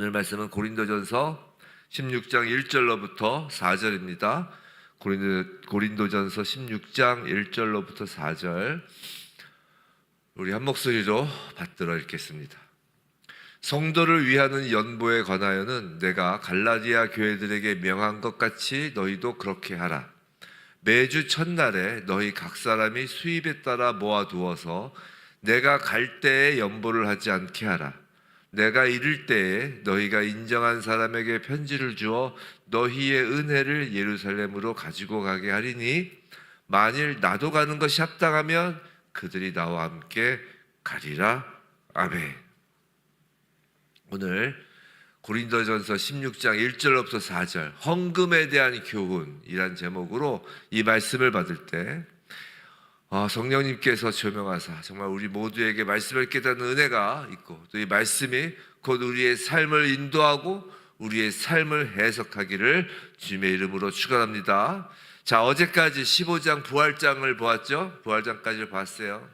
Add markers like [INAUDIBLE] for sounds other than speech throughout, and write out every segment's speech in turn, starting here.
오늘 말씀은 고린도전서 16장 1절로부터 4절입니다. 고린도, 고린도 전서 16장 1절로부터 4절 우리 한 목소리로 받들어 읽겠습니다. 성도를 위하는 연보에 관하여는 내가 갈라디아 교회들에게 명한 것 같이 너희도 그렇게 하라. 매주 첫날에 너희 각 사람이 수입에 따라 모아두어서 내가 갈 때에 연보를 하지 않게 하라. 내가 이를 때에 너희가 인정한 사람에게 편지를 주어 너희의 은혜를 예루살렘으로 가지고 가게 하리니 만일 나도 가는 것이 합당하면 그들이 나와 함께 가리라. 아멘. 오늘 고린도전서 16장 1절로부터 4절 헌금에 대한 교훈이란 제목으로 이 말씀을 받을 때 아, 성령님께서 조명하사 정말 우리 모두에게 말씀을 깨닫는 은혜가 있고 또 이 말씀이 곧 우리의 삶을 인도하고 우리의 삶을 해석하기를 주님의 이름으로 축원합니다. 자 어제까지 15장 부활장을 보았죠? 부활장까지 봤어요.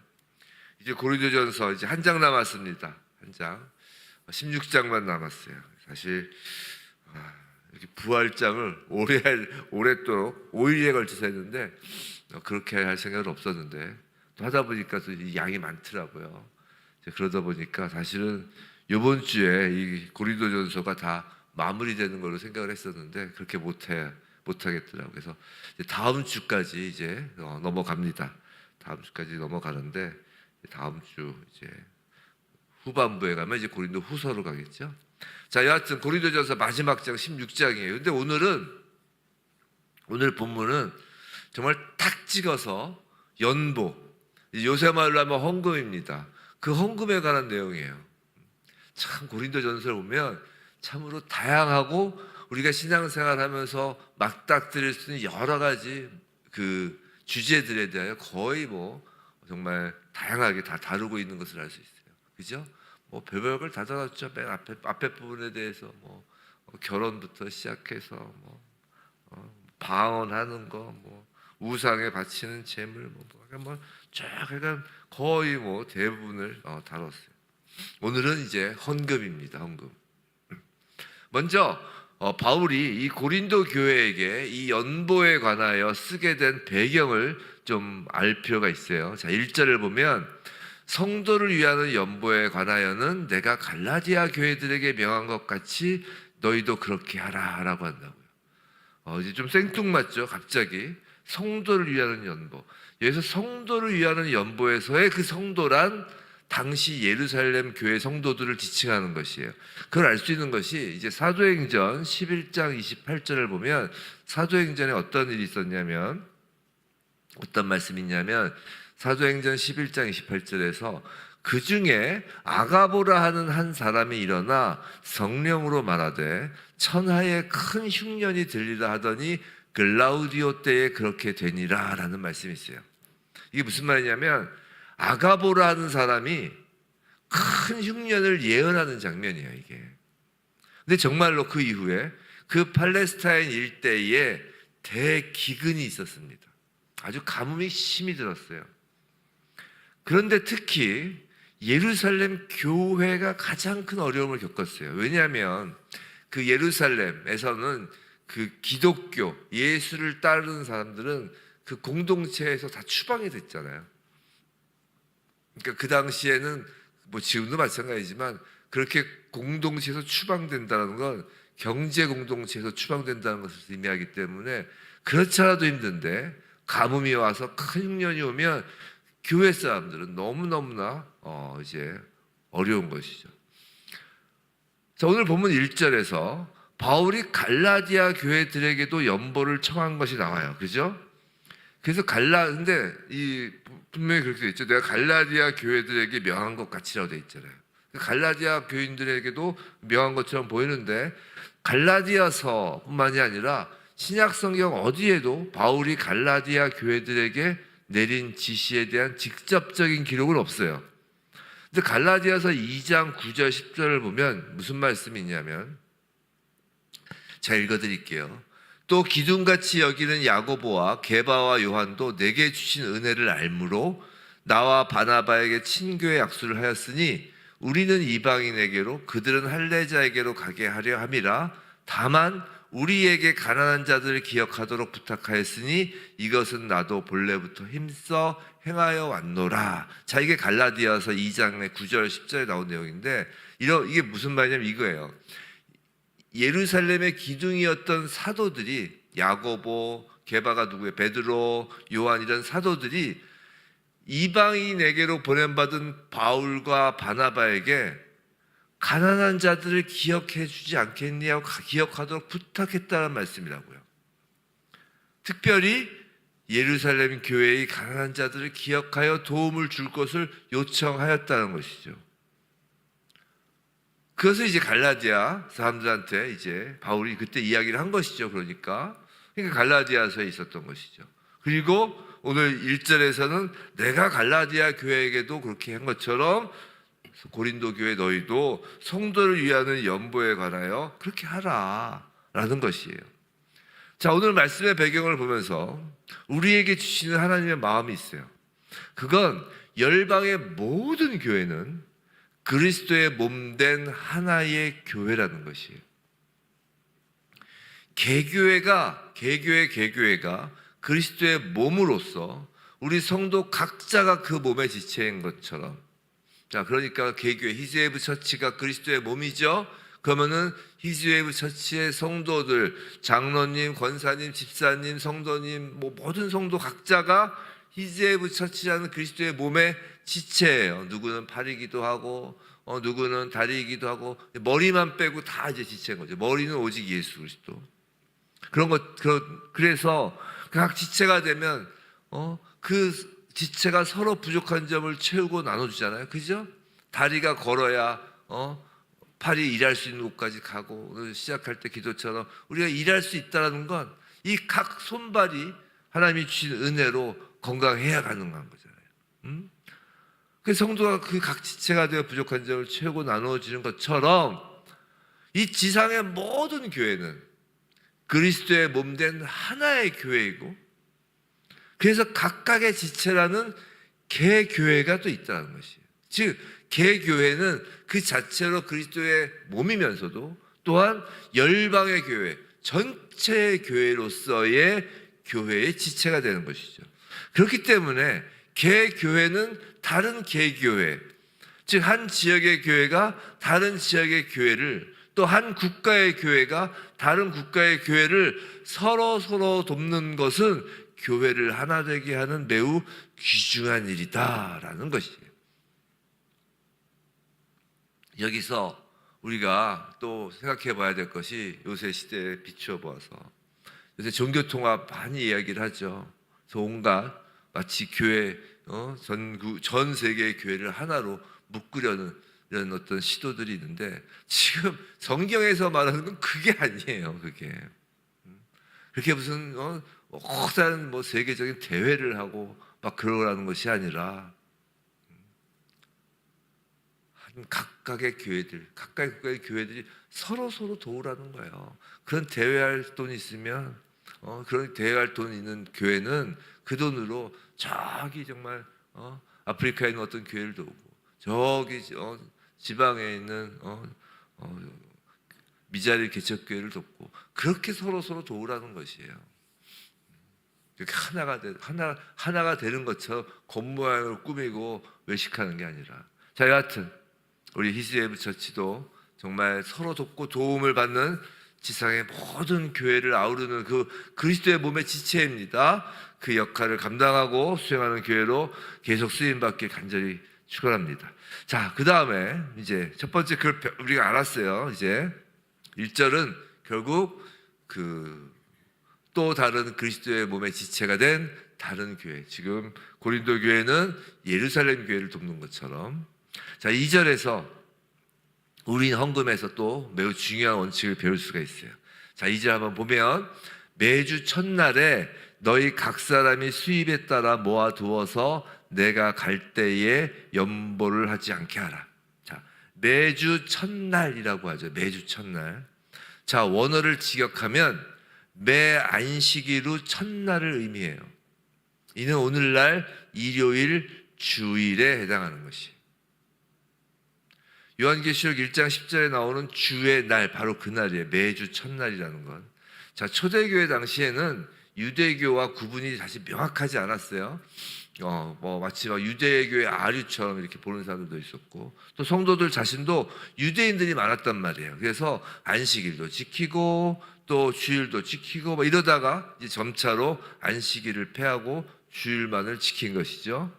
이제 고린도전서 이제 한 장 남았습니다. 한 장. 16장만 남았어요. 사실 아, 부활장을 오래 오랫도록 5일에 걸쳐서 했는데 어, 그렇게 할 생각은 없었는데 또 하다 보니까 또이 양이 많더라고요. 그러다 보니까 사실은 이번 주에 이 고린도전서가 다 마무리되는 걸로 생각을 했었는데 그렇게 못해 못하겠더라고요. 그래서 다음 주까지 이제 어, 넘어갑니다. 다음 주까지 넘어가는데 다음 주 이제 후반부에 가면 이제 고린도 후서로 가겠죠. 자, 여하튼 고린도전서 마지막 장 16장이에요. 근데 오늘은 오늘 본문은 정말 탁 찍어서 연보 요새 말로 하면 헌금입니다. 그 헌금에 관한 내용이에요. 참 고린도 전서를 보면 참으로 다양하고 우리가 신앙생활하면서 막닥뜨릴 수 있는 여러 가지 그 주제들에 대하여 거의 뭐 정말 다양하게 다 다루고 있는 것을 알 수 있어요. 그죠? 뭐 별별 다 다뤘죠. 맨 앞에 앞에 부분에 대해서 뭐 어, 결혼부터 시작해서 뭐 어, 방언하는 거, 뭐 우상에 바치는 재물, 뭐, 뭐 쫙 약간 거의 뭐 대부분을 어, 다뤘어요. 오늘은 이제 헌금입니다. 헌금. 먼저 어, 바울이 이 고린도 교회에게 이 연보에 관하여 쓰게 된 배경을 좀 알 필요가 있어요. 자, 1절을 보면 성도를 위하는 연보에 관하여는 내가 갈라디아 교회들에게 명한 것 같이 너희도 그렇게 하라라고 한다고요. 어, 이제 좀 생뚱맞죠, 갑자기 성도를 위하는 연보. 여기서 성도를 위하는 연보에서의 그 성도란 당시 예루살렘 교회 성도들을 지칭하는 것이에요. 그걸 알 수 있는 것이 이제 사도행전 11장 28절을 보면 사도행전에 어떤 일이 있었냐면 어떤 말씀이 있냐면 사도행전 11장 28절에서 그 중에 아가보라 하는 한 사람이 일어나 성령으로 말하되 천하에 큰 흉년이 들리라 하더니 글라우디오 때에 그렇게 되니라라는 말씀이 있어요. 이게 무슨 말이냐면 아가보라 하는 사람이 큰 흉년을 예언하는 장면이에요, 이게. 근데 정말로 그 이후에 그 팔레스타인 일대에 대기근이 있었습니다. 아주 가뭄이 심히 들었어요. 그런데 특히 예루살렘 교회가 가장 큰 어려움을 겪었어요. 왜냐하면 그 예루살렘에서는 그 기독교, 예수를 따르는 사람들은 그 공동체에서 다 추방이 됐잖아요. 그러니까 그 당시에는 뭐 지금도 마찬가지지만 그렇게 공동체에서 추방된다는 건 경제 공동체에서 추방된다는 것을 의미하기 때문에 그렇지 않아도 힘든데 가뭄이 와서 큰 흉년이 오면 교회 사람들은 너무 너무나 어 이제 어려운 것이죠. 자 오늘 본문 1절에서 바울이 갈라디아 교회들에게도 연보를 청한 것이 나와요. 그죠? 그래서 갈라 근데 이 분명히 그렇게 돼 있죠. 내가 갈라디아 교회들에게 명한 것 같이라고 돼 있잖아요. 갈라디아 교인들에게도 명한 것처럼 보이는데 갈라디아서뿐만이 아니라 신약 성경 어디에도 바울이 갈라디아 교회들에게 내린 지시에 대한 직접적인 기록은 없어요. 근데 갈라디아서 2장 9절 10절을 보면 무슨 말씀이 있냐면 자 읽어드릴게요. 또 기둥같이 여기는 야고보와 게바와 요한도 내게 주신 은혜를 알므로 나와 바나바에게 친교의 약수를 하였으니 우리는 이방인에게로 그들은 할례자에게로 가게 하려 함이라 다만 우리에게 가난한 자들을 기억하도록 부탁하였으니 이것은 나도 본래부터 힘써 행하여 왔노라. 자, 이게 갈라디아서 2장의 9절 10절에 나온 내용인데 이게 무슨 말이냐면 이거예요. 예루살렘의 기둥이었던 사도들이 야고보, 게바가 누구예요? 베드로, 요한 이런 사도들이 이방인에게로 보냄받은 바울과 바나바에게 가난한 자들을 기억해 주지 않겠냐고 기억하도록 부탁했다는 말씀이라고요. 특별히 예루살렘 교회의 가난한 자들을 기억하여 도움을 줄 것을 요청하였다는 것이죠. 그것을 이제 갈라디아 사람들한테 이제 바울이 그때 이야기를 한 것이죠. 그러니까 그러니까 갈라디아서에 있었던 것이죠. 그리고 오늘 1절에서는 내가 갈라디아 교회에게도 그렇게 한 것처럼 고린도 교회 너희도 성도를 위하는 연보에 관하여 그렇게 하라 라는 것이에요. 자, 오늘 말씀의 배경을 보면서 우리에게 주시는 하나님의 마음이 있어요. 그건 열방의 모든 교회는 그리스도의 몸된 하나의 교회라는 것이에요. 개교회가 개교회 개교회가 그리스도의 몸으로서 우리 성도 각자가 그 몸의 지체인 것처럼 자 그러니까 개교회 히즈웨이브 처치가 그리스도의 몸이죠. 그러면은 히즈웨이브 처치의 성도들 장로님, 권사님, 집사님, 성도님 뭐 모든 성도 각자가 히즈웨이브 처치라는 그리스도의 몸의 지체예요. 누구는 팔이기도 하고 어, 누구는 다리이기도 하고 머리만 빼고 다 이제 지체인 거죠. 머리는 오직 예수 그리스도. 그런 것 그런 그래서 각 지체가 되면 어, 그 지체가 서로 부족한 점을 채우고 나눠주잖아요. 그죠? 다리가 걸어야 어, 팔이 일할 수 있는 곳까지 가고 시작할 때 기도처럼 우리가 일할 수 있다는 건 이 각 손발이 하나님이 주신 은혜로 건강해야 가능한 거잖아요. 음? 그 성도가 그 각 지체가 되어 부족한 점을 채우고 나누어지는 것처럼 이 지상의 모든 교회는 그리스도의 몸된 하나의 교회이고 그래서 각각의 지체라는 개교회가 또 있다는 것이에요. 즉 개교회는 그 자체로 그리스도의 몸이면서도 또한 열방의 교회, 전체의 교회로서의 교회의 지체가 되는 것이죠. 그렇기 때문에 개교회는 다른 개교회, 즉 한 지역의 교회가 다른 지역의 교회를 또 한 국가의 교회가 다른 국가의 교회를 서로 서로 돕는 것은 교회를 하나 되게 하는 매우 귀중한 일이다라는 것이에요. 여기서 우리가 또 생각해 봐야 될 것이 요새 시대에 비추어 보아서 요새 종교 통합 많이 이야기를 하죠. 그래서 온갖 마치 교회 어, 전, 전 세계의 교회를 하나로 묶으려는 이런 어떤 시도들이 있는데 지금 성경에서 말하는 건 그게 아니에요. 그게 그렇게 무슨 어, 커다란 뭐 세계적인 대회를 하고 막 그러라는 것이 아니라 한 각각의 교회들, 각각의 교회들이 서로 서로 도우라는 거예요. 그런 대회할 돈이 있으면 어, 그런 대회할 돈 있는 교회는 그 돈으로 저기 정말 어, 아프리카에 있는 어떤 교회를 도우고 저기 어, 지방에 있는 어, 어, 미자리 개척교회를 돕고 그렇게 서로 서로 도우라는 것이에요. 이렇게 하나가 되, 하나 하나가 되는 것처럼 겉모양을 꾸미고 외식하는 게 아니라 자 여하튼 우리 히스에브 처치도 정말 서로 돕고 도움을 받는 지상의 모든 교회를 아우르는 그 그리스도의 몸의 지체입니다. 그 역할을 감당하고 수행하는 교회로 계속 쓰임 받길 간절히 축원합니다. 자, 그 다음에 이제 첫 번째 그 우리가 알았어요. 이제 1절은 결국 그 또 다른 그리스도의 몸의 지체가 된 다른 교회. 지금 고린도 교회는 예루살렘 교회를 돕는 것처럼. 자, 2절에서 우린 헌금에서 또 매우 중요한 원칙을 배울 수가 있어요. 자, 2절 한번 보면 매주 첫날에 너희 각 사람이 수입에 따라 모아 두어서 내가 갈 때에 연보를 하지 않게 하라. 자, 매주 첫날이라고 하죠. 매주 첫날. 자, 원어를 직역하면 매 안식일후 첫날을 의미해요. 이는 오늘날 일요일 주일에 해당하는 것이. 요한계시록 1장 10절에 나오는 주의 날 바로 그날이에요. 매주 첫날이라는 건. 자, 초대교회 당시에는 유대교와 구분이 사실 명확하지 않았어요. 어, 뭐 마치 막 유대교의 아류처럼 이렇게 보는 사람들도 있었고 또 성도들 자신도 유대인들이 많았단 말이에요. 그래서 안식일도 지키고 또 주일도 지키고 뭐 이러다가 이제 점차로 안식일을 폐하고 주일만을 지킨 것이죠.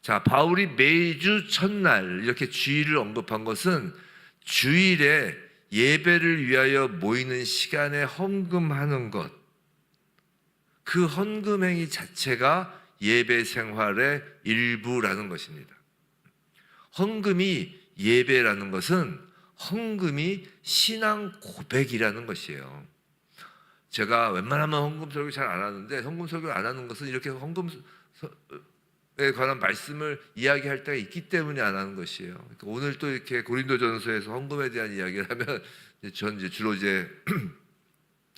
자, 바울이 매주 첫날 이렇게 주일을 언급한 것은 주일에 예배를 위하여 모이는 시간에 헌금하는 것. 그 헌금 행위 자체가 예배 생활의 일부라는 것입니다. 헌금이 예배라는 것은 헌금이 신앙 고백이라는 것이에요. 제가 웬만하면 헌금 설교 잘 안 하는데 헌금 설교 안 하는 것은 이렇게 헌금 에 관한 말씀을 이야기할 때가 있기 때문에 안 하는 것이에요. 그러니까 오늘 또 이렇게 고린도전서에서 헌금에 대한 이야기를 하면 전 이제 주로 이제 [CLEARS THROAT]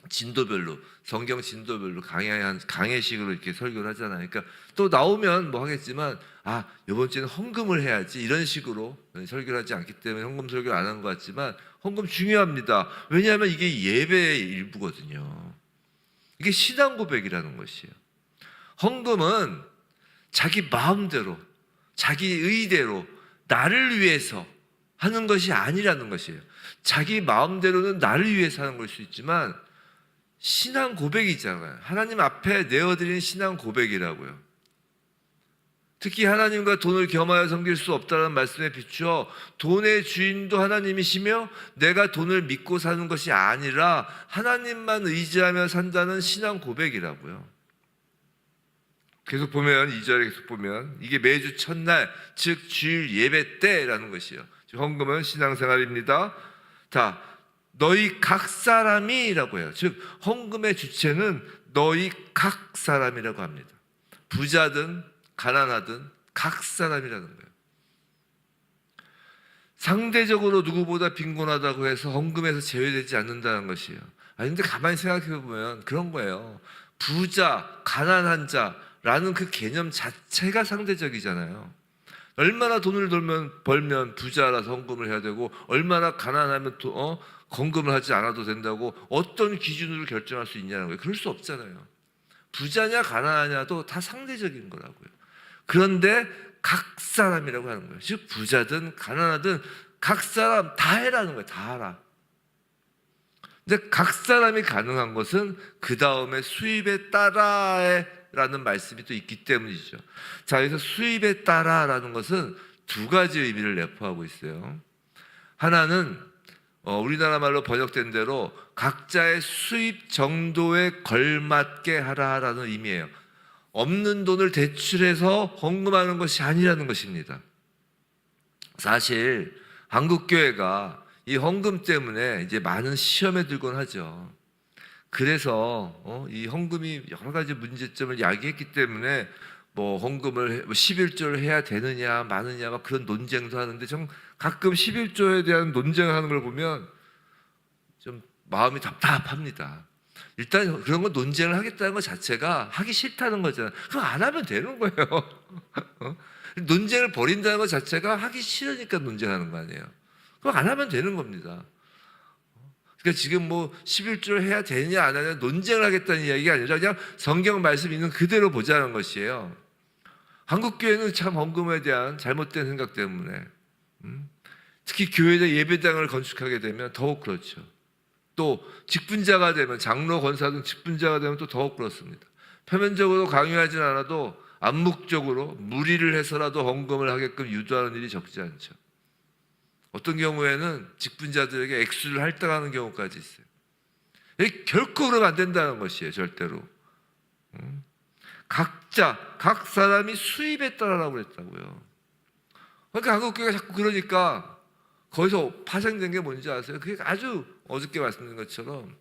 진도별로 성경 진도별로 강해한 강해식으로 이렇게 설교를 하잖아요. 그러니까 또 나오면 뭐 하겠지만 아 이번 주에는 헌금을 해야지 이런 식으로 설교를 하지 않기 때문에 헌금 설교를 안 하는 것 같지만 헌금 중요합니다. 왜냐하면 이게 예배의 일부거든요. 이게 신앙 고백이라는 것이에요. 헌금은 자기 마음대로, 자기 의대로 나를 위해서 하는 것이 아니라는 것이에요. 자기 마음대로는 나를 위해서 하는 걸 수 있지만 신앙 고백이잖아요. 하나님 앞에 내어드린 신앙 고백이라고요. 특히 하나님과 돈을 겸하여 섬길 수 없다는 말씀에 비추어 돈의 주인도 하나님이시며 내가 돈을 믿고 사는 것이 아니라 하나님만 의지하며 산다는 신앙 고백이라고요. 계속 보면 이 절에 계속 보면 이게 매주 첫날 즉 주일 예배 때라는 것이요. 헌금은 신앙생활입니다. 자, 너희 각 사람이라고 해요. 즉 헌금의 주체는 너희 각 사람이라고 합니다. 부자든 가난하든 각 사람이라는 거예요. 상대적으로 누구보다 빈곤하다고 해서 헌금에서 제외되지 않는다는 것이에요. 아 근데 가만히 생각해 보면 그런 거예요. 부자, 가난한 자라는 그 개념 자체가 상대적이잖아요. 얼마나 돈을 벌면, 벌면 부자라서 헌금을 해야 되고 얼마나 가난하면 또 어, 헌금을 하지 않아도 된다고 어떤 기준으로 결정할 수 있냐는 거예요. 그럴 수 없잖아요. 부자냐 가난하냐도 다 상대적인 거라고요. 그런데 각 사람이라고 하는 거예요. 즉 부자든 가난하든 각 사람 다 해라는 거예요. 다 하라. 근데 각 사람이 가능한 것은 그 다음에 수입에 따라라는 말씀이 또 있기 때문이죠. 자, 여기서 수입에 따라라는 것은 두 가지 의미를 내포하고 있어요. 하나는 어, 우리나라 말로 번역된 대로 각자의 수입 정도에 걸맞게 하라라는 의미예요. 없는 돈을 대출해서 헌금하는 것이 아니라는 것입니다. 사실 한국 교회가 이 헌금 때문에 이제 많은 시험에 들곤 하죠. 그래서 어, 이 헌금이 여러 가지 문제점을 야기했기 때문에 뭐 헌금을 11조를 해야 되느냐 마느냐 막 그런 논쟁도 하는데 좀 가끔 11조에 대한 논쟁을 하는 걸 보면 좀 마음이 답답합니다. 일단 그런 거 논쟁을 하겠다는 것 자체가 하기 싫다는 거잖아요. 그럼 안 하면 되는 거예요. [LAUGHS] 어? 논쟁을 벌인다는 것 자체가 하기 싫으니까 논쟁하는 거 아니에요. 그럼 안 하면 되는 겁니다. 그러니까 지금 뭐 11조를 해야 되냐 안 하냐 논쟁을 하겠다는 이야기가 아니라 그냥 성경 말씀 있는 그대로 보자는 것이에요. 한국 교회는 참 헌금에 대한 잘못된 생각 때문에 음? 특히 교회에 예배당을 건축하게 되면 더욱 그렇죠. 또 직분자가 되면 장로 권사 등 직분자가 되면 또 더욱 그렇습니다. 표면적으로 강요하진 않아도 암묵적으로 무리를 해서라도 헌금을 하게끔 유도하는 일이 적지 않죠. 어떤 경우에는 직분자들에게 액수를 할당하는 경우까지 있어요. 결코 그러면 안 된다는 것이에요, 절대로. 음. 각자, 각 사람이 수입에 따라라고 그랬다고요. 그러니까 한국 교회가 자꾸 그러니까 거기서 파생된 게 뭔지 아세요? 그게 아주 어저께 말씀드린 것처럼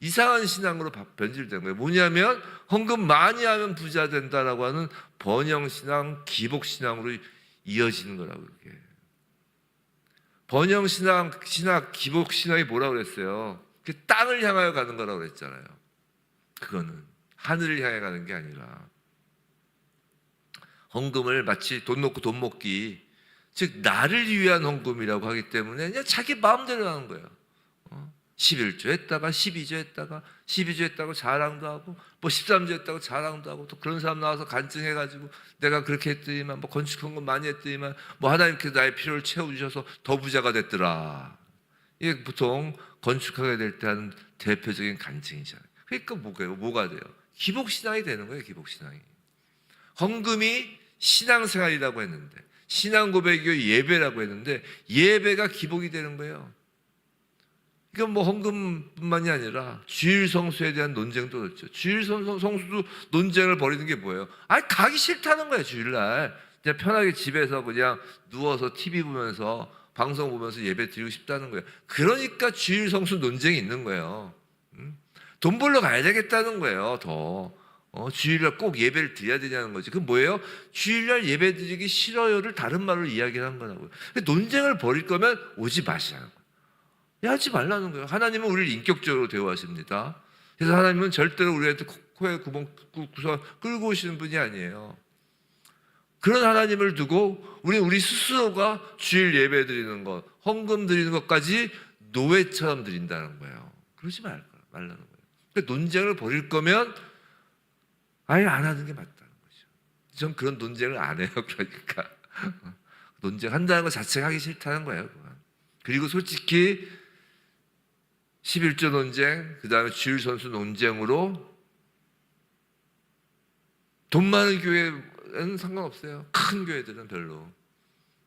이상한 신앙으로 변질된 거예요. 뭐냐면 헌금 많이 하면 부자 된다라고 하는 번영 신앙, 기복 신앙으로 이어지는 거라고 그게. 번영 신앙, 신학, 기복 신앙이 뭐라고 그랬어요? 그 땅을 향하여 가는 거라고 그랬잖아요. 그거는 하늘을 향해 가는 게 아니라 헌금을 마치 돈 놓고 돈 먹기 즉 나를 위한 헌금이라고 하기 때문에 그냥 자기 마음대로 하는 거예요. 어? 11조 했다가 12조 했다가 12조 했다고 자랑도 하고 뭐 13조 했다고 자랑도 하고 또 그런 사람 나와서 간증해 가지고 내가 그렇게 했더니만 뭐 건축한 거 많이 했더니만 뭐 하나님께서 나의 필요를 채워 주셔서 더 부자가 됐더라. 이게 보통 건축하게 될 때 하는 대표적인 간증이잖아요. 그러니까? 뭐가 돼요? 기복신앙이 되는 거예요, 기복신앙이. 헌금이 신앙생활이라고 했는데 신앙 고백이 예배라고 했는데 예배가 기복이 되는 거예요. 이건 뭐 헌금뿐만이 아니라 주일 성수에 대한 논쟁도 그렇죠. 주일 성- 성수도 논쟁을 벌이는 게 뭐예요? 아, 가기 싫다는 거예요. 주일날 그냥 편하게 집에서 그냥 누워서 TV 보면서 방송 보면서 예배 드리고 싶다는 거예요. 그러니까 주일 성수 논쟁이 있는 거예요. 음? 돈 벌러 가야 되겠다는 거예요. 더 어, 주일날 꼭 예배를 드려야 되냐는 거지. 그 뭐예요? 주일날 예배 드리기 싫어요를 다른 말로 이야기를 한 거라고요. 논쟁을 벌일 거면 오지 마시라는 거예요. 야, 하지 말라는 거예요. 하나님은 우리를 인격적으로 대우하십니다. 그래서 하나님은 절대로 우리한테 코- 코에 구멍 구서 끌고 오시는 분이 아니에요. 그런 하나님을 두고 우리 우리 스스로가 주일 예배 드리는 것, 헌금 드리는 것까지 노예처럼 드린다는 거예요. 그러지 말, 말라는 거예요. 그러니까 논쟁을 벌일 거면 아예 안 하는 게 맞다는 거죠. 전 그런 논쟁을 안 해요. 그러니까 논쟁한다는 것 자체가 하기 싫다는 거예요. 그건. 그리고 솔직히 11조 논쟁, 그 다음에 주일 선수 논쟁으로 돈 많은 교회는 상관없어요. 큰 교회들은 별로.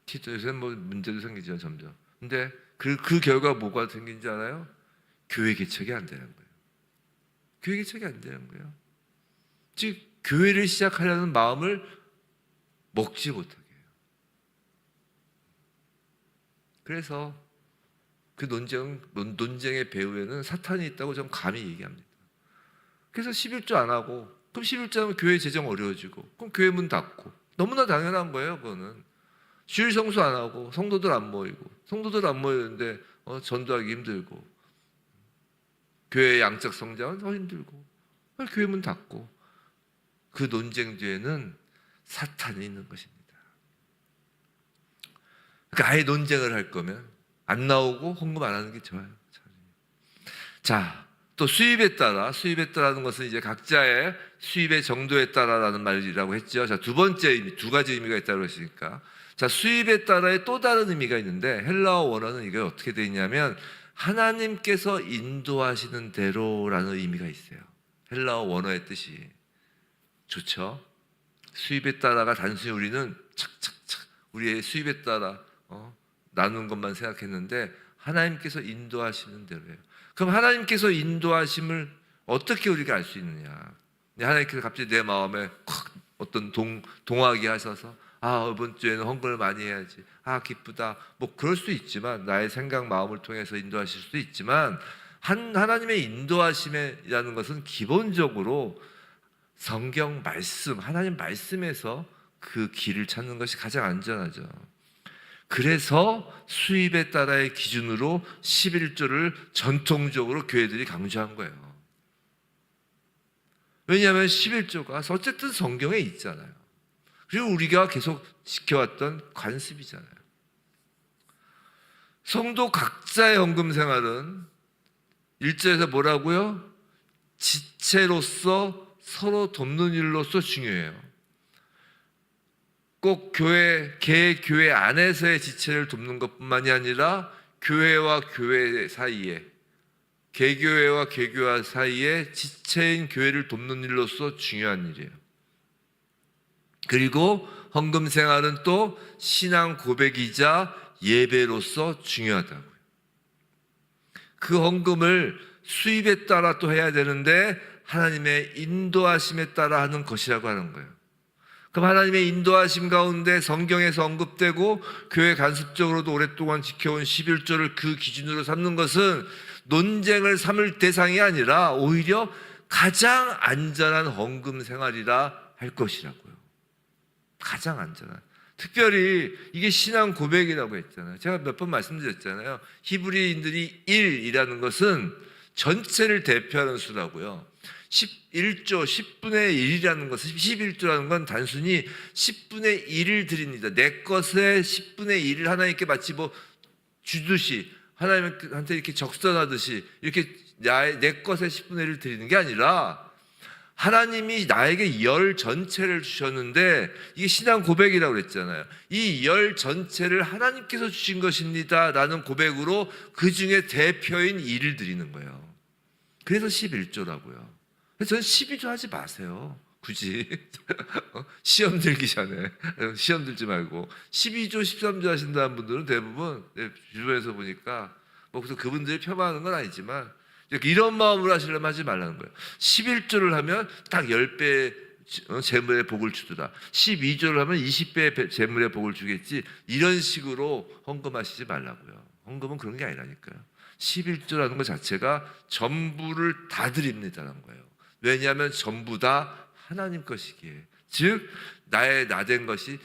진짜 요새 뭐 문제도 생기죠, 점점. 근데 그, 그 결과 뭐가 생긴지 알아요? 교회 개척이 안 되는 거예요. 교회 개척이 안 되는 거예요. 즉, 교회를 시작하려는 마음을 먹지 못하게 해요. 그래서 그 논쟁, 논- 논쟁의 배후에는 사탄이 있다고 저는 감히 얘기합니다. 그래서 11조 안 하고, 그럼 11조 하면 교회 재정 어려워지고, 그럼 교회 문 닫고. 너무나 당연한 거예요, 그거는. 주일 성수 안 하고, 성도들 안 모이고, 성도들 안 모이는데, 어, 전도하기 힘들고, 교회 양적 성장은 더 힘들고, 아, 교회 문 닫고. 그 논쟁 뒤에는 사탄이 있는 것입니다. 그러니까 아예 논쟁을 할 거면 안 나오고 헌금 안 하는 게 좋아요. 자, 또 수입에 따라 수입에 따라는 것은 이제 각자의 수입의 정도에 따라라는 말이라고 했죠. 자, 두 번째 의미, 두 가지 의미가 있다고 했으니까. 자, 수입에 따라의 또 다른 의미가 있는데 헬라어 원어는 이게 어떻게 되어 있냐면 하나님께서 인도하시는 대로라는 의미가 있어요. 헬라어 원어의 뜻이 좋죠. 수입에 따라가 단순히 우리는 착착착 우리의 수입에 따라 어, 나누는 것만 생각했는데 하나님께서 인도하시는 대로예요. 그럼 하나님께서 인도하심을 어떻게 우리가 알 수 있느냐? 하나님께서 갑자기 내 마음에 콱 어떤 동 동하게 하셔서 아 이번 주에는 헌금을 많이 해야지. 아 기쁘다. 뭐 그럴 수 있지만 나의 생각 마음을 통해서 인도하실 수도 있지만 한 하나님의 인도하심이라는 것은 기본적으로 성경 말씀, 하나님 말씀에서 그 길을 찾는 것이 가장 안전하죠. 그래서 수입에 따라의 기준으로 11조를 전통적으로 교회들이 강조한 거예요. 왜냐하면 11조가 어쨌든 성경에 있잖아요. 그리고 우리가 계속 지켜왔던 관습이잖아요. 성도 각자의 헌금 생활은 일절에서 뭐라고요? 지체로서 서로 돕는 일로서 중요해요. 꼭 교회, 개 교회 안에서의 지체를 돕는 것뿐만이 아니라 교회와 교회 사이에 개교회와 개교회 사이에 지체인 교회를 돕는 일로서 중요한 일이에요. 그리고 헌금 생활은 또 신앙 고백이자 예배로서 중요하다고요. 그 헌금을 수입에 따라 또 해야 되는데 하나님의 인도하심에 따라 하는 것이라고 하는 거예요. 그럼 하나님의 인도하심 가운데 성경에서 언급되고 교회 간섭적으로도 오랫동안 지켜온 11조를 그 기준으로 삼는 것은 논쟁을 삼을 대상이 아니라 오히려 가장 안전한 헌금 생활이라 할 것이라고요. 가장 안전한. 특별히 이게 신앙 고백이라고 했잖아요. 제가 몇 번 말씀드렸잖아요. 히브리인들이 1이라는 것은 전체를 대표하는 수라고요. 11조 10분의 1이라는 것은 11조라는 건 단순히 10분의 1을 드립니다. 내 것의 10분의 1을 하나님께 마치 뭐 주듯이 하나님한테 이렇게 적선하듯이 이렇게 나의 내 것의 10분의 1을 드리는 게 아니라 하나님이 나에게 열 전체를 주셨는데 이게 신앙 고백이라고 그랬잖아요. 이 열 전체를 하나님께서 주신 것입니다 라는 고백으로 그 중에 대표인 일을 드리는 거예요. 그래서 11조라고요. 그래서 저는 12조 하지 마세요. 굳이 [LAUGHS] 어? 시험 들기 전에 시험 들지 말고 12조 13조 하신다는 분들은 대부분 내 주변에서 보니까 뭐 그래서 그분들이 폄하하는 건 아니지만 이런 마음으로 하시려면 하지 말라는 거예요. 11조를 하면 딱 10배 어, 재물의 복을 주더라. 12조를 하면 20배의 재물의 복을 주겠지. 이런 식으로 헌금하시지 말라고요. 헌금은 그런 게 아니라니까요. 11조라는 것 자체가 전부를 다 드립니다라는 거예요. 왜냐하면 전부 다 하나님 것이기에. 즉 나의 나된 것이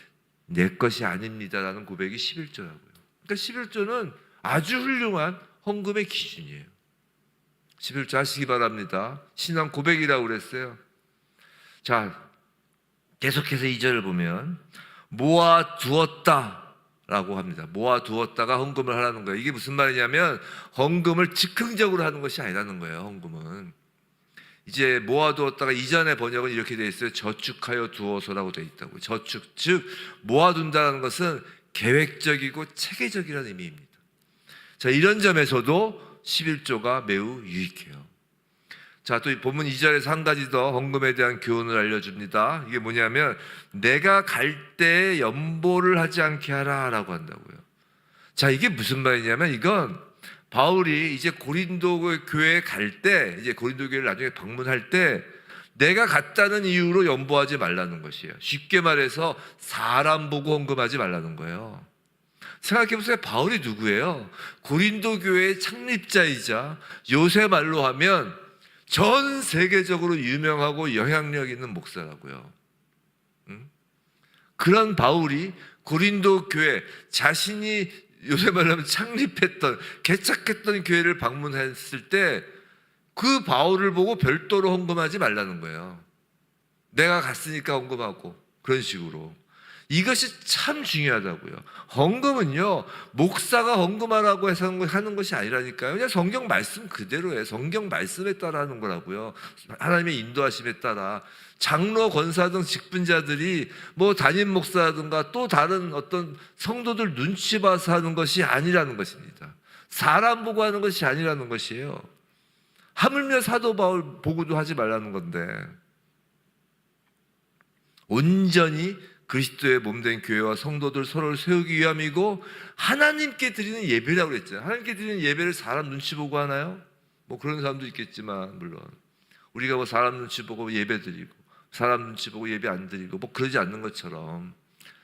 내 것이 아닙니다라는 고백이 11조라고요. 그러니까 11조는 아주 훌륭한 헌금의 기준이에요. 11조 하시기 바랍니다. 신앙 고백이라고 그랬어요. 자, 계속해서 2절을 보면 모아 두었다 라고 합니다. 모아 두었다가 헌금을 하라는 거예요. 이게 무슨 말이냐면 헌금을 즉흥적으로 하는 것이 아니라는 거예요. 헌금은 이제 모아 두었다가 이전의 번역은 이렇게 되어 있어요. 저축하여 두어서라고 되어 있다고. 저축 즉 모아 둔다는 것은 계획적이고 체계적이라는 의미입니다. 자, 이런 점에서도 11조가 매우 유익해요. 자, 또 본문 2절에서 한 가지 더 헌금에 대한 교훈을 알려줍니다. 이게 뭐냐면, 내가 갈 때 연보를 하지 않게 하라 라고 한다고요. 자, 이게 무슨 말이냐면, 이건 바울이 이제 고린도 교회에 갈 때, 이제 고린도 교회를 나중에 방문할 때, 내가 갔다는 이유로 연보하지 말라는 것이에요. 쉽게 말해서 사람 보고 헌금하지 말라는 거예요. 생각해 보세요. 바울이 누구예요? 고린도 교회의 창립자이자 요새 말로 하면 전 세계적으로 유명하고 영향력 있는 목사라고요. 응? 그런 바울이 고린도 교회 자신이 요새 말로 하면 창립했던 개척했던 교회를 방문했을 때 그 바울을 보고 별도로 헌금하지 말라는 거예요. 내가 갔으니까 헌금하고 그런 식으로. 이것이 참 중요하다고요. 헌금은요, 목사가 헌금하라고 해서 하는 것이 아니라니까요. 그냥 성경 말씀 그대로예요. 성경 말씀에 따라 하는 거라고요. 하나님의 인도하심에 따라. 장로, 권사 등 직분자들이 뭐 담임 목사라든가 또 다른 어떤 성도들 눈치 봐서 하는 것이 아니라는 것입니다. 사람 보고 하는 것이 아니라는 것이에요. 하물며 사도 바울 보고도 하지 말라는 건데. 온전히 그리스도의 몸된 교회와 성도들 서로를 세우기 위함이고 하나님께 드리는 예배라고 그랬잖아요. 하나님께 드리는 예배를 사람 눈치 보고 하나요? 뭐 그런 사람도 있겠지만 물론 우리가 뭐 사람 눈치 보고 예배 드리고 사람 눈치 보고 예배 안 드리고 뭐 그러지 않는 것처럼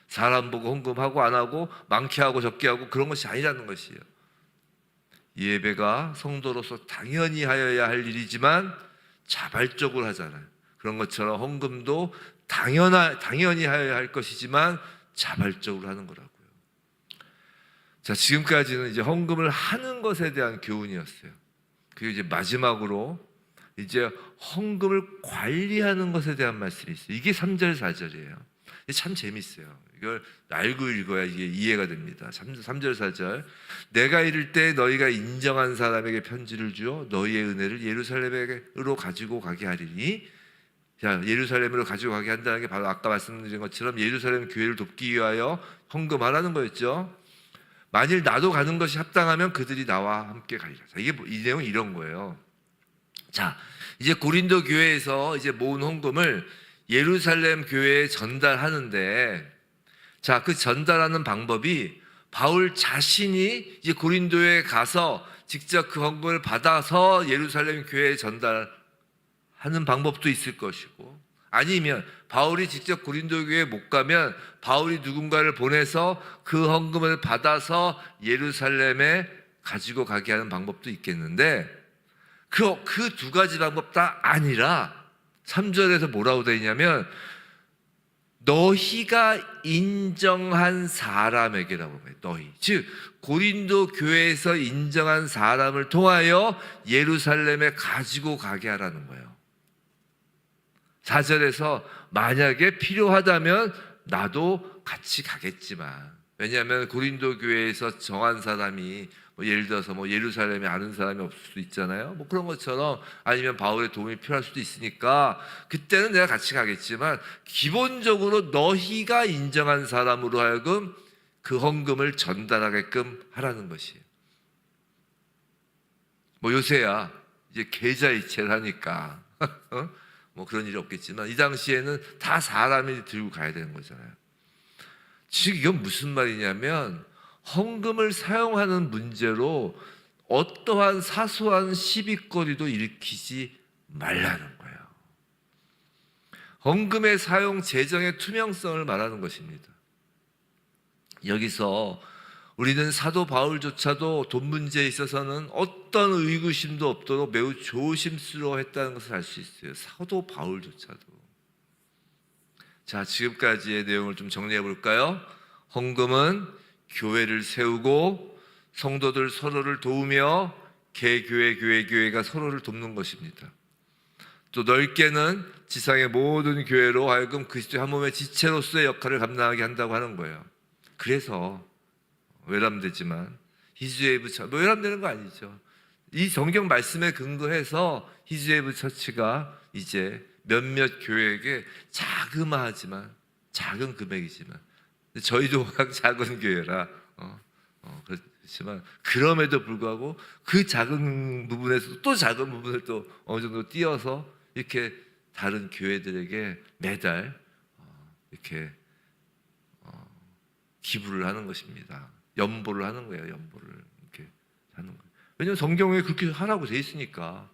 사람 보고 헌금하고 안 하고 많게 하고 적게 하고 그런 것이 아니라는 것이에요. 예배가 성도로서 당연히 하여야 할 일이지만 자발적으로 하잖아요. 그런 것처럼 헌금도 당연하, 당연히 하여야 할 것이지만 자발적으로 하는 거라고요. 자, 지금까지는 이제 헌금을 하는 것에 대한 교훈이었어요. 그리고 이제 마지막으로 이제 헌금을 관리하는 것에 대한 말씀이 있어요. 이게 3절, 4절이에요. 참 재밌어요. 이걸 알고 읽어야 이게 이해가 됩니다. 3, 3절, 4절. 내가 이를 때 너희가 인정한 사람에게 편지를 주어 너희의 은혜를 예루살렘으로 가지고 가게 하리니 자, 예루살렘으로 가지고 가게 한다는 게 바로 아까 말씀드린 것처럼 예루살렘 교회를 돕기 위하여 헌금하라는 거였죠. 만일 나도 가는 것이 합당하면 그들이 나와 함께 가리라. 자, 이게 뭐- 이 내용은 이런 거예요. 자, 이제 고린도 교회에서 이제 모은 헌금을 예루살렘 교회에 전달하는데 자, 그 전달하는 방법이 바울 자신이 이제 고린도에 가서 직접 그 헌금을 받아서 예루살렘 교회에 전달 하는 방법도 있을 것이고 아니면 바울이 직접 고린도 교회에 못 가면 바울이 누군가를 보내서 그 헌금을 받아서 예루살렘에 가지고 가게 하는 방법도 있겠는데 그 그 두 가지 방법 다 아니라 3절에서 뭐라고 되어 있냐면 너희가 인정한 사람에게라고 해요. 너희. 즉 고린도 교회에서 인정한 사람을 통하여 예루살렘에 가지고 가게 하라는 거예요. 4절에서 만약에 필요하다면 나도 같이 가겠지만 왜냐하면 고린도 교회에서 정한 사람이 뭐 예를 들어서 뭐 예루살렘에 아는 사람이 없을 수도 있잖아요. 뭐 그런 것처럼 아니면 바울의 도움이 필요할 수도 있으니까 그때는 내가 같이 가겠지만 기본적으로 너희가 인정한 사람으로 하여금 그 헌금을 전달하게끔 하라는 것이에요. 뭐 요새야 이제 계좌이체를 하니까 어? 뭐 그런 일이 없겠지만 이 당시에는 다 사람이 들고 가야 되는 거잖아요. 즉 이건 무슨 말이냐면 헌금을 사용하는 문제로 어떠한 사소한 시비거리도 일으키지 말라는 거예요. 헌금의 사용 재정의 투명성을 말하는 것입니다. 여기서 우리는 사도 바울조차도 돈 문제에 있어서는 어떤 의구심도 없도록 매우 조심스러워했다는 것을 알 수 있어요. 사도 바울조차도. 자, 지금까지의 내용을 좀 정리해 볼까요? 헌금은 교회를 세우고 성도들 서로를 도우며 개교회 교회 교회가 서로를 돕는 것입니다. 또 넓게는 지상의 모든 교회로 하여금 그리스도의 한 몸의 지체로서의 역할을 감당하게 한다고 하는 거예요. 그래서 외람되지만 히즈에브 처뭐 외람되는 거 아니죠. 이 성경 말씀에 근거해서 히즈에브 처치가 이제 몇몇 교회에게 자그마하지만 작은 금액이지만 저희도 워낙 작은 교회라 어, 어, 그렇지만 그럼에도 불구하고 그 작은 부분에서 또 작은 부분을 또 어느 정도 띄어서 이렇게 다른 교회들에게 매달 어, 이렇게 어, 기부를 하는 것입니다. 연보를 하는 거예요. 연보를 이렇게 하는 거예요. 왜냐하면 성경에 그렇게 하라고 돼 있으니까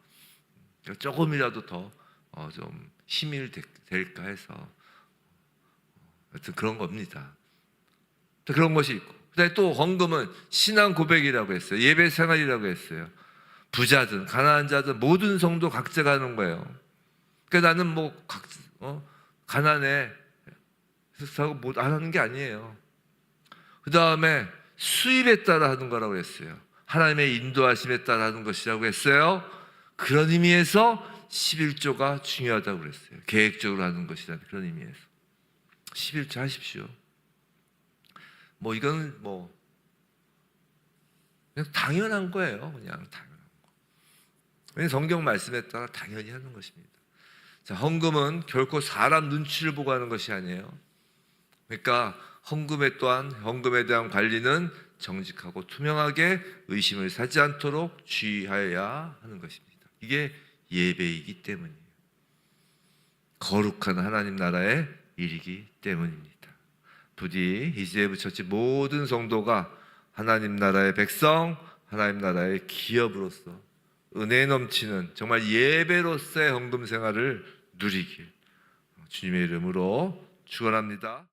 그러니까 조금이라도 더 어, 좀 힘이 되- 될까 해서 하여튼 그런 겁니다. 또 그런 것이 있고 그다음에 또 헌금은 신앙 고백이라고 했어요. 예배 생활이라고 했어요. 부자든 가난한 자든 모든 성도 각자가 하는 거예요. 그러니까 나는 뭐 각, 어, 가난해 그래서 뭐안 하는 게 아니에요. 그 다음에 수입에 따라 하는 거라고 했어요. 하나님의 인도하심에 따라 하는 것이라고 했어요. 그런 의미에서 11조가 중요하다고 그랬어요. 계획적으로 하는 것이라는 그런 의미에서. 11조 하십시오. 뭐 이건 뭐 그냥 당연한 거예요. 그냥 당연한 거. 성경 말씀에 따라 당연히 하는 것입니다. 자, 헌금은 결코 사람 눈치를 보고 하는 것이 아니에요. 그러니까 헌금에 또한 헌금에 대한 관리는 정직하고 투명하게 의심을 사지 않도록 주의하여야 하는 것입니다. 이게 예배이기 때문이에요. 거룩한 하나님 나라의 일이기 때문입니다. 부디 이제 붙였지 모든 성도가 하나님 나라의 백성, 하나님 나라의 기업으로서 은혜 넘치는 정말 예배로서의 헌금 생활을 누리길 주님의 이름으로 축원합니다.